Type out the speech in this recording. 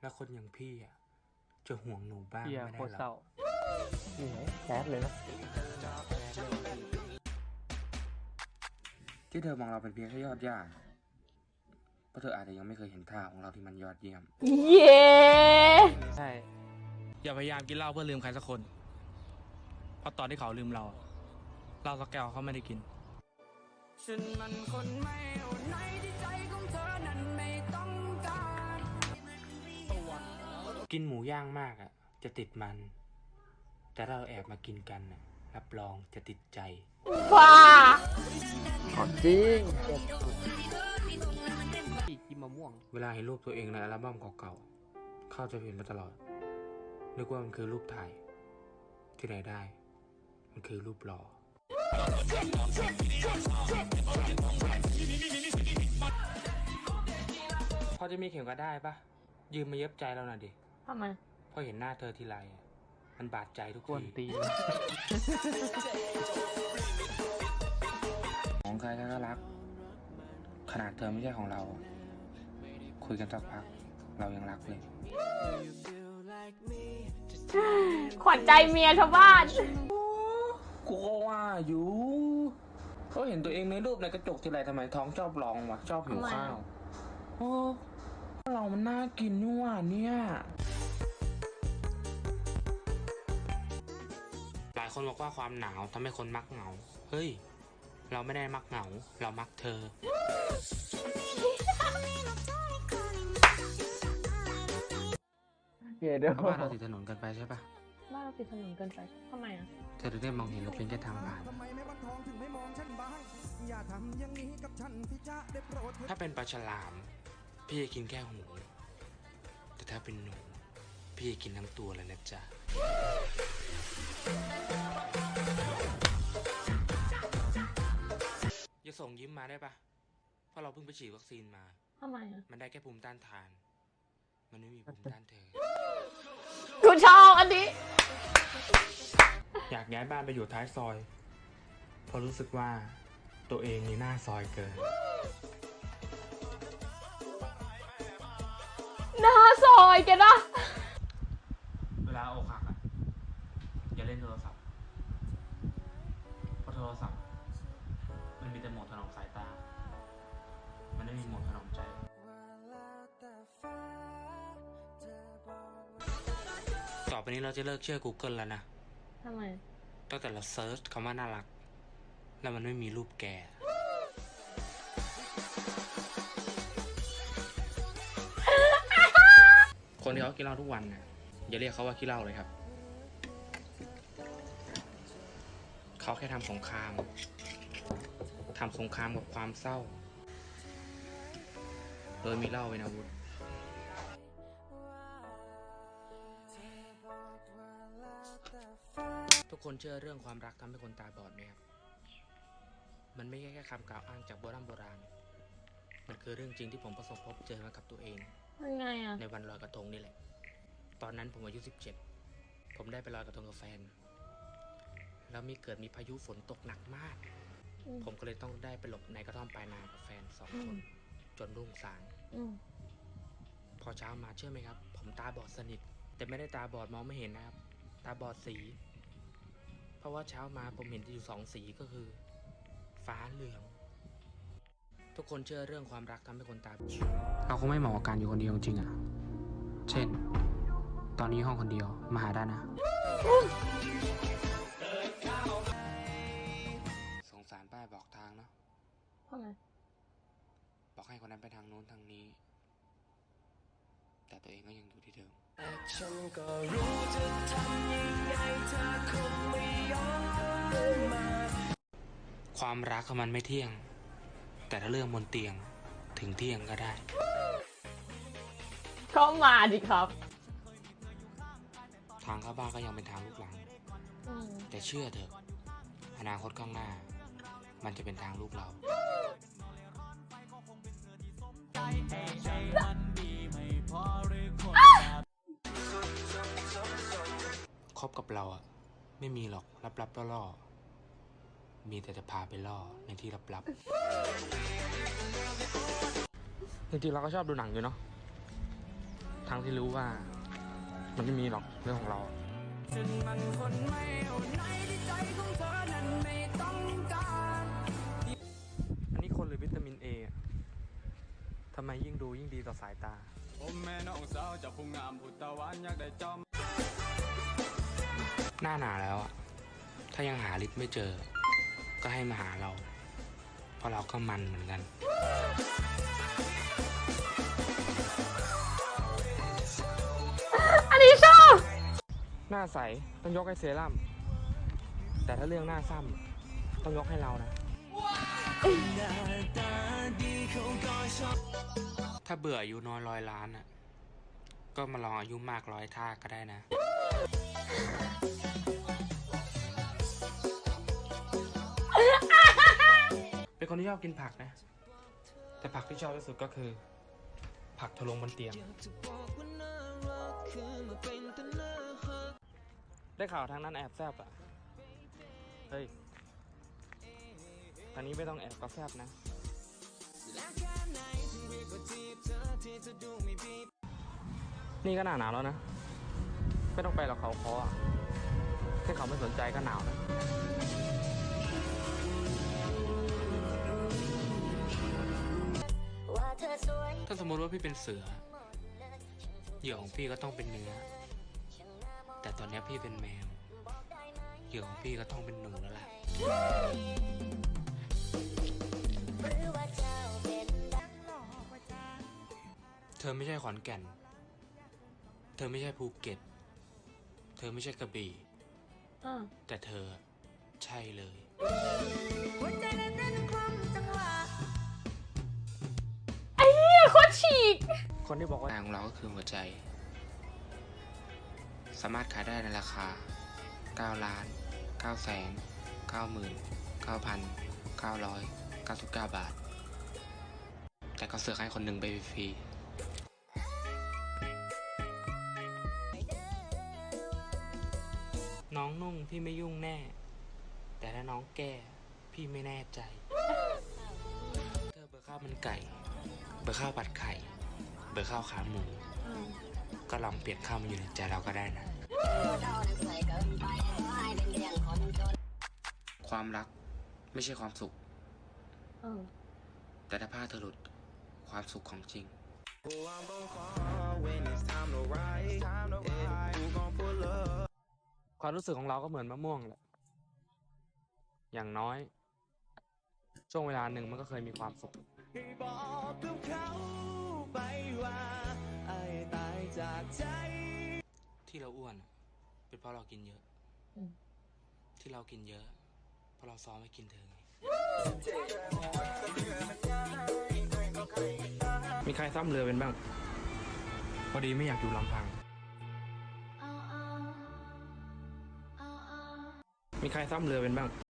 แล้วคนอย่างพี่อะจะห่วงหนูบ้างเฮียไม่โคได้ตรหรเศอร้ากนี่ไงแคสเลยนะที่เธอมองเราเป็นเพียงแค่ยอดหญ้าเพราะเธออาจจะยังไม่เคยเห็นท่าของเราที่มันยอดเยี่ยม เย้ใช่อย่าพยายามกินเหล้าเพื่อลืมใครสักคน เพราะตอนที่เขาลืมเราเหล้าสักแก้วเขาไม่ได้กิน ฉันมันคนไม่เอาไหน กินหมูย่างมากอะ จะติดมัน แต่ถ้าเราแอบมากินกันน่ะรับรองจะติดใจบ้าของจริงอีกกินมะม่วง เวลาเห็นรูปตัวเองในอัลบั้มเก่าๆเข้าใจผิดมาตลอด นึกว่ามันคือรูปถ่าย ที่ไหนได้ มันคือรูปหล่อพอจะมีเข็มก็ได้ปะยืมมาเย็บใจเราหน่อยดิ ทำไมพอเห็นหน้าเธอทีไรอะมันบาดใจทุกกวนทีตีนของใครก็รัก ขนาดเธอไม่ใช่ของเราคุยกันสักพัก เรายังรักเลย ขวัญใจเมียชาวบ้าน กูก็ว่าอยู่เขาเห็นตัวเองในรูปในกระจกทีไรทำไมท้องชอบร้องวะชอบหิวข้าว โอ้เรามันน่ากินนี่หว่าเนี่ยายคนบอกว่าความหนาวทำให้คนมักเหงา เฮ้ย เราไม่ได้มักเหงา เรามักเธอ เดี๋ยวเดี๋ยวเพราะบ้านเราติดถนนกันไปใช่ปะบ้านเราติดถนนเกินไปทำไมอะ เธอถึงได้มองเห็นเราเป็นแค่ทางผ่าน ทำไมแม่วันทองถึงไม่มองฉันบ้าง อย่าทำอย่างนี้กับฉันพี่จ๊ะได้โปรดเถิดถ้าเป็นปลาฉลาม พี่จะกินแค่หูแต่ถ้าเป็นหนู พี่จะกินทั้งตัวเลยนะจ๊ะอ ย่าส่งยิ้มมาได้ปะเพราะเราเพิ่งไปฉีดวัคซีนมา ทำไมอะมันได้แค่ภูมิต้านทาน มันไม่มีภูมิต้านเธอ กูชอบอันนี้ อยากย้ายบ้านไปอยู่ท้ายซอย เพราะรู้สึกว่าตัวเองมีหน้าซอยเกิน หน้าซอยแกนะ เวลาอกหักอะ อย่าเล่นโทรศัพท์เพราะโทรศัพท์ มันมีแต่โหมดถนอมสายตา มันไม่มีโหมดถนอมใจต่อไปนี้เราจะเลิกเชื่อ Google แล้วนะทำไม ตั้งแต่เราเซิร์ชคำว่าน่ารัก แล้วมันไม่มีรูปแก คนที่เขากินเหล้าทุกวันนะอย่าเรียกเขาว่าขี้เหล้าเลยครับ เขาแค่ทำสงคราม ทำสงครามกับความเศร้า โดยมีเหล้าเป็นอาวุธ ทุกคนเชื่อเรื่องความรักทำให้คนตาบอดไหมครับ มันไม่ใช่แค่คำกล่าวอ้างจากโบราณโบราณ มันคือเรื่องจริงที่ผมประสบพบเจอมากับตัวเองยังไงอะ ในวันลอยกระทงนี่แหละ ตอนนั้นผมอายุ17ผมได้ไปลอยกระทงกับแฟน แล้วมีเกิดมีพายุฝนตกหนักมากอืม ผมก็เลยต้องได้ไปหลบในกระท่อมปลายนากับแฟนสองอืคนมจนรุ่งสางอืมพอเช้ามาเชื่อไหมครับ ผมตาบอดสนิท แต่ไม่ได้ตาบอดมองไม่เห็นนะครับ ตาบอดสี เพราะว่าเช้ามาผมเห็นอยู่สองสีก็คือ ฟ้าเหลือง ทุกคนเชื่อเรื่องความรักทำให้คนตาบอดเราคงไม่เหมาะกับการอยู่คนเดียวจริงๆอะเช่น ตอนนี้ห้องคนเดียวมาหาได้นะ ทำไมบอกให้คนนั้นไปทางโน้นทางนี้ แต่ตัวเองก็ยังอยู่ที่เดิมความรักอะมันไม่เที่ยง แต่ถ้าเรื่องบนเตียงถึงเที่ยงก็ได้ก็มาดิครับ ทางเข้าบ้านก็ยังเป็นทางลูกหลังอืมแต่เชื่อเถอะอนาคตข้างหน้า มันจะเป็นทางลูกเราคบกับเราอะไม่มีหรอกลับๆล่อๆมีแต่จะพาไปล่อในที่ลับๆจริงๆเราก็ชอบดูหนังอยู่เนาะทั้งที่รู้ว่า มันไม่มีหรอกเรื่องของเราำไมยิ่งดูยิ่งดีต่อสายตา ผมแม่น้องสาวจะพุงงามพุทธวานอยากได้จอมหน้าหนาแล้วอะถ้ายังหาลิฟต์ไม่เจอ ก็ให้มาหาเรา เพราะเราก็มันเหมือนกัน อันนี้ชอบหน้าใสต้องยกให้เซรั่มแต่ถ้าเรื่องหน้าซ้ำต้องยกให้เรานะ ถ้าเบื่ออายุน้อยร้อยล้านอะ ก็มาลองอายุมากร้อยท่าก็ได้นะ เป็นคนที่ชอบกินผักนะ แต่ผักที่ชอบที่สุดก็คือ ผักทะลงบนเตียง ได้ข่าวทางนั้นแอบแซบอะ เฮ้ย ทางนี้ไม่ต้องแอบก็แซบนะ นี่ก็หนาหนาวแล้วนะ ไม่ต้องไปหรอกเขาคออะแค่เขาไม่สนใจก็หนาวนะถ้าสมมติว่าพี่เป็นเสือเหยื่อของพี่ก็ต้องเป็นเนื้อ แต่ตอนนี้พี่เป็นแมวเหยื่อของพี่ก็ต้องเป็นหนูแล้วล่ะ เธอไม่ใช่ขอนแก่น เธอไม่ใช่ภูเก็ต เธอไม่ใช่กระบี่แต่เธอใช่เลย หัวใจนั้นเต้นคลมจังหวะ โคตรฉีก คนที่บอกว่า ทางของเราก็คือหัวใจ สามารถขายได้ในราคา 9 ล้าน9แสน9 หมื่น9,900 99 บาท แต่ก็เสือกให้คนหนึ่งไปฟรีน้องนุ่งพี่ไม่ยุ่งแน่ แต่ถ้าน้องแก่พี่ไม่แน่ใจเธอเบอร์ข้าวมันไก่ เบอร์ข้าวผัดไข่ เบอร์ข้าวขาหมู ก็ลองเปลี่ยนข้าวมันอยู่ในใจเราก็ได้นะ ความรักไม่ใช่ความสุข เออ แต่ถ้าผ้าเธอหลุดความสุขของจริง ความรู้สึกของเราก็เหมือนมะม่วงแหละ อย่างน้อย ช่วงเวลาหนึ่งมันก็เคยมีความสุขบอกกับเขาไปว่าไอ้ตายจากใจ ที่เราอ้วนอะเป็นเพราะเรากินเยอะ อืม ที่เรากินเยอะ เพราะเราซ้อมให้กินเธอไง มีใครซ่อมเรือเป็นบ้าง พอดีไม่อยากอยู่ลำพัง มีใครซ่อมเรือเป็นบ้าง